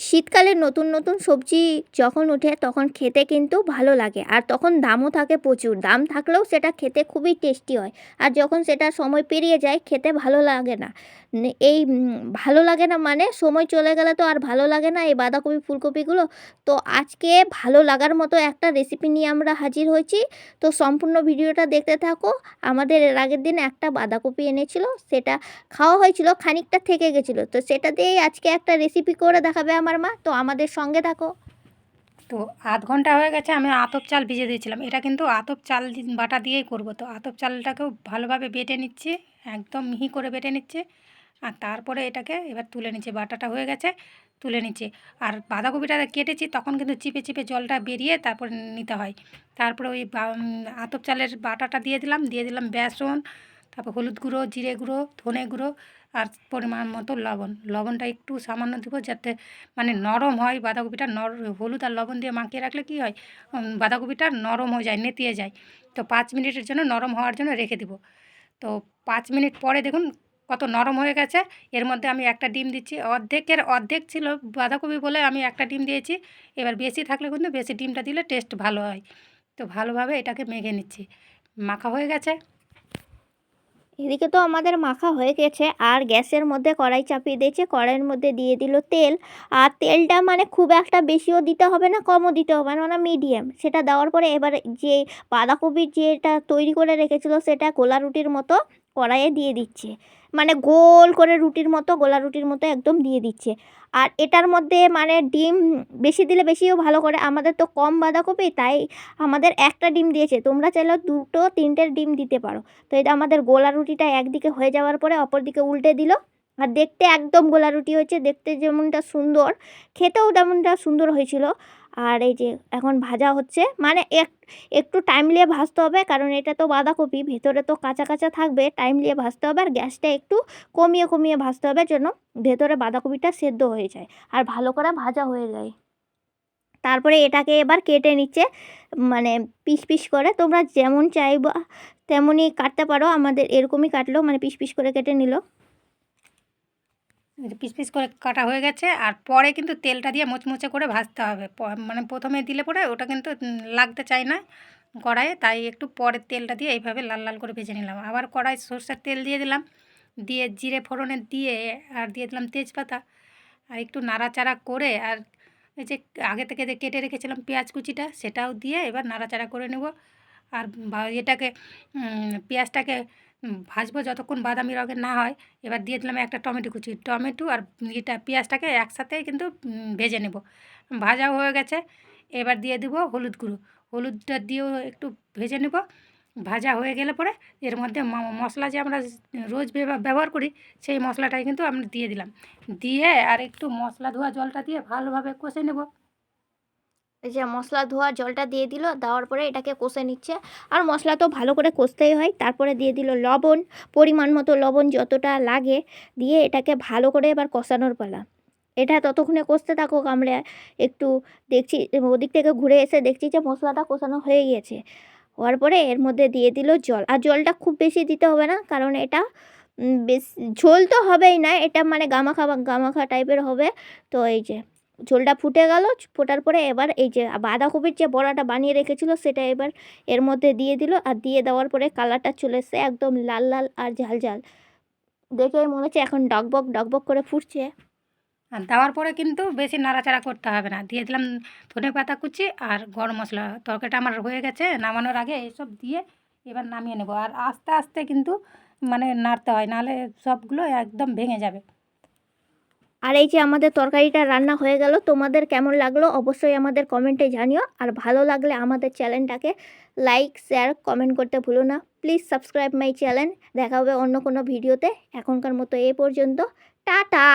শীতকালে নতুন নতুন সবজি যখন ওঠে তখন খেতে কিন্তু ভালো লাগে। আর তখন দামও থাকে প্রচুর। দাম থাকলেও সেটা খেতে খুবই টেস্টি হয়। আর যখন সেটা সময় পেরিয়ে যায়, খেতে ভালো লাগে না। এই ভালো লাগে না মানে সময় চলে গেলে তো আর ভালো লাগে না এই বাঁধাকপি, ফুলকপিগুলো। তো আজকে ভালো লাগার মতো একটা রেসিপি নিয়ে আমরা হাজির হয়েছি। তো সম্পূর্ণ ভিডিওটা দেখতে থাকো। আমাদের এর আগের দিন একটা বাঁধাকপি এনেছিল, সেটা খাওয়া হয়েছিল, খানিকটা থেকে গেছিল। তো সেটা দিয়েই আজকে একটা রেসিপি করে দেখাবে আমার মা? তো আমাদের সঙ্গে থাকো। তো আধ ঘণ্টা হয়ে গেছে, আমি আতপ চাল ভিজে দিয়েছিলাম। এটা কিন্তু আতপ চাল বাটা দিয়েই করব। তো আতপ চালটাকেও ভালোভাবে বেটে নিচ্ছি, একদম মিহি করে বেটে নিচ্ছে। আর তারপরে এটাকে এবার তুলে নিচ্ছে, বাটাটা হয়ে গেছে, তুলে নিচ্ছে। আর বাঁধাকপিটা কেটেছি, তখন কিন্তু চিপে চিপে জলটা বেরিয়ে তারপর নিতে হয়। তারপরে ওই আতপ চালের বাটাটা দিয়ে দিলাম দিয়ে দিলাম বেসন, তারপর হলুদ গুঁড়ো, জিরে গুঁড়ো, ধনে গুঁড়ো আর পরিমাণ মতো লবণ। লবণটা একটু সামান্য দেবো যাতে মানে নরম হয়, বাঁধাকপিটা নর, হলুদ আর লবণ দিয়ে মাখিয়ে রাখলে কী হয় বাঁধাকপিটা নরম হয়ে যায়, নেতিয়ে যায়। তো পাঁচ মিনিটের জন্য নরম হওয়ার জন্য রেখে দিব। তো পাঁচ মিনিট পরে দেখুন কত নরম হয়ে গেছে। এর মধ্যে আমি একটা ডিম দিচ্ছি। অর্ধেকের, অর্ধেক ছিল বাঁধাকপি বলে আমি একটা ডিম দিয়েছি। এবার বেশি থাকলে কিন্তু বেশি ডিমটা দিলে টেস্ট ভালো হয়। তো ভালোভাবে এটাকে মেখে নিচ্ছি। মাখা হয়ে গেছে। এদিকে তো আমাদের মাখা হয়ে গেছে, আর গ্যাসের মধ্যে কড়াই চাপিয়ে দিয়েছে, কড়াইয়ের মধ্যে দিয়ে দিল তেল। আর তেলটা মানে খুব একটা বেশিও দিতে হবে না, কমও দিতে হবে না মানে মিডিয়াম সেটা দেওয়ার পরে এবার যে বাঁধাকপির যেটা তৈরি করে রেখেছিল, সেটা কোলা রুটির মতো কড়াইয়ে দিয়ে দিচ্ছে। মানে গোল করে রুটির মতো, গোলা রুটির মতো একদম দিয়ে দিচ্ছে। আর এটার মধ্যে মানে ডিম বেশি দিলে বেশিও ভালো করে। আমাদের তো কম বাঁধাকপি, তাই আমাদের একটা ডিম দিয়েছে। তোমরা চাইলেও দুটো তিনটের ডিম দিতে পারো। তো এটা আমাদের গোলা রুটিটা একদিকে হয়ে যাওয়ার পরে অপর দিকে উল্টে দিল। আর দেখতে একদম গোলা রুটি হয়েছে, দেখতে যেমনটা সুন্দর, খেতেও তেমনটা সুন্দর হয়েছিল। আর এই যে এখন ভাজা হচ্ছে মানে এক, একটু টাইম নিয়ে ভাজতে হবে, কারণ এটা তো বাঁধাকপি, ভেতরে তো কাঁচা কাঁচা থাকবে টাইম নিয়ে ভাজতে হবে, আর গ্যাসটা একটু কমিয়ে কমিয়ে ভাজতে হবে যেন ভেতরে বাঁধাকপিটা সেদ্ধ হয়ে যায় আর ভালো করে ভাজা হয়ে যায়। তারপরে এটাকে এবার কেটে নিচ্ছে মানে পিস পিস করে, তোমরা যেমন চাইবা তেমনই কাটতে পারো, আমাদের এরকমই কাটলো মানে পিস পিস করে কেটে নিল। পিস পিস করে কাটা হয়ে গেছে, আর পরে কিন্তু তেলটা দিয়ে মুচমুচে করে ভাজতে হবে। মানে প্রথমে দিলে পরে ওটা কিন্তু লাগতে চায় না কড়াইয়ে, তাই একটু পরে তেলটা দিয়ে এইভাবে লাল লাল করে ভেজে নিলাম। আবার কড়াই সর্ষের তেল দিয়ে দিলাম, দিয়ে জিরে ফোড়নে দিয়ে আর দিয়ে দিলাম তেজপাতা, আর একটু নাড়াচাড়া করে, আর এই যে আগে থেকে যে কেটে রেখেছিলাম পেঁয়াজ কুচিটা, সেটাও দিয়ে এবার নাড়াচাড়া করে নেব। আর এটাকে পেঁয়াজটাকে ভাজবো যতক্ষণ বাদামি রঙের না হয়। এবার দিয়ে দিলাম একটা টমেটো কুচি। টমেটো আর এটা পেঁয়াজটাকে একসাথে কিন্তু ভেজে নেব। ভাজাও হয়ে গেছে। এবার দিয়ে দেবো হলুদ গুঁড়ো। হলুদটা দিয়েও একটু ভেজে নেব। ভাজা হয়ে গেলে পরে এর মধ্যে মশলা যে আমরা রোজ ব্যবহার করি, সেই মশলাটাই কিন্তু আমরা দিয়ে দিলাম। দিয়ে আর একটু মশলা ধোয়া জলটা দিয়ে ভালোভাবে কষে নেব। এই যে মশলা ধোয়া জলটা দিয়ে দিল, দেওয়ার পরে এটাকে কষে নিচ্ছে। আর মশলা তো ভালো করে কষতেই হয়, তারপরে দিয়ে দিল লবণ, পরিমাণ মতো লবণ যতটা লাগে দিয়ে এটাকে ভালো করে এবার কষানোর পালা। এটা ততক্ষণে কষতে থাকুক আমরা একটু দেখছি, ওদিক থেকে ঘুরে এসে দেখছি যে মশলাটা কষানো হয়ে গিয়েছে। হওয়ার পরে এর মধ্যে দিয়ে দিল জল। আর জলটা খুব বেশি দিতে হবে না, কারণ এটা বেশ, ঝোল তো হবেই না, এটা মানে গামাখা গামাখা টাইপের হবে। তো এই যে ঝোলটা ফুটে গেল, ফোটার পরে এবার এই যে বাঁধাকপির যে বড়াটা বানিয়ে রেখেছিল সেটা এবার এর মধ্যে দিয়ে দিল আর দিয়ে দেওয়ার পরে কালারটা চলে এসছে একদম লাল লাল আর ঝাল ঝাল। দেখে মনে হচ্ছে এখন ডকবক ডকবক করে ফুটছে। আর দেওয়ার পরে কিন্তু বেশি নাড়াচাড়া করতে হবে না। দিয়ে দিলাম ধনে পাতা কুচি আর গরম মশলা। তরকারিটা আমার হয়ে গেছে, নামানোর আগে এইসব দিয়ে এবার নামিয়ে নেব। আর আস্তে আস্তে কিন্তু মানে নাড়তে হয়, নাহলে সবগুলো একদম ভেঙে যাবে। আর এই যে আমাদের তরকারিটা রান্না হয়ে গেল, তোমাদের কেমন লাগল অবশ্যই আমাদের কমেন্টে জানিও। আর ভালো লাগলে আমাদের চ্যানেলটাকে লাইক, শেয়ার, কমেন্ট করতে ভুলো না। Please subscribe my channel. দেখা হবে অন্য কোনো ভিডিওতে। এখনকার মতো এ পর্যন্ত। টাটা!